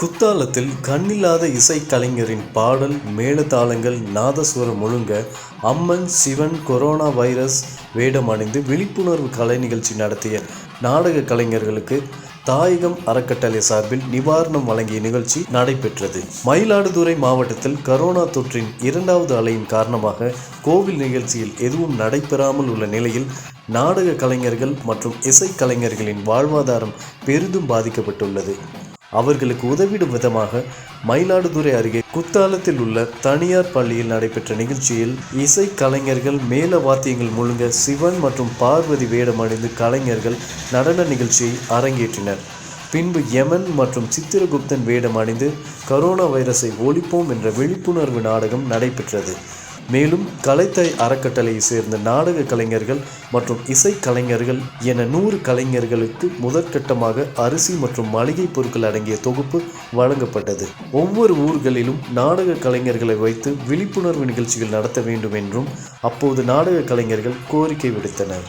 குத்தாலத்தில் கண்ணில்லாத இசை கலைஞரின் பாடல் மேலதாளங்கள் நாதஸ்வரம் முழுங்க அம்மன் சிவன் கொரோனா வைரஸ் வேடம் அணிந்து விழிப்புணர்வு கலை நிகழ்ச்சி நடத்திய நாடக கலைஞர்களுக்கு தாயகம் அறக்கட்டளை சார்பில் நிவாரணம் வழங்கிய நிகழ்ச்சி நடைபெற்றது. மயிலாடுதுறை மாவட்டத்தில் கரோனா தொற்றின் இரண்டாவது அலையின் காரணமாக கோவில் நிகழ்ச்சியில் எதுவும் நடைபெறாமல் உள்ள நிலையில் நாடக கலைஞர்கள் மற்றும் இசை கலைஞர்களின் வாழ்வாதாரம் பெரிதும் பாதிக்கப்பட்டுள்ளது. அவர்களுக்கு உதவிடும் விதமாக மயிலாடுதுறை அருகே குத்தாலத்தில் உள்ள தனியார் பள்ளியில் நடைபெற்ற நிகழ்ச்சியில் இசை கலைஞர்கள் மேல வாத்தியங்கள் முழுங்க சிவன் மற்றும் பார்வதி வேடம் அணிந்து கலைஞர்கள் நடன நிகழ்ச்சியை அரங்கேற்றினர். பின்பு யமன் மற்றும் சித்திரகுப்தன் வேடம் அணிந்து கரோனா வைரஸை ஒழிப்போம் என்ற விழிப்புணர்வு நாடகம் நடைபெற்றது. மேலும் கலைத்தை அறக்கட்டளையை சேர்ந்த நாடக கலைஞர்கள் மற்றும் இசை கலைஞர்கள் என நூறு கலைஞர்களுக்கு முதற்கட்டமாக அரிசி மற்றும் மளிகை பொருட்கள் அடங்கிய தொகுப்பு வழங்கப்பட்டது. ஒவ்வொரு ஊர்களிலும் நாடக கலைஞர்களை வைத்து விழிப்புணர்வு நிகழ்ச்சிகள் நடத்த வேண்டும் என்றும் அப்போது நாடக கலைஞர்கள் கோரிக்கை விடுத்தனர்.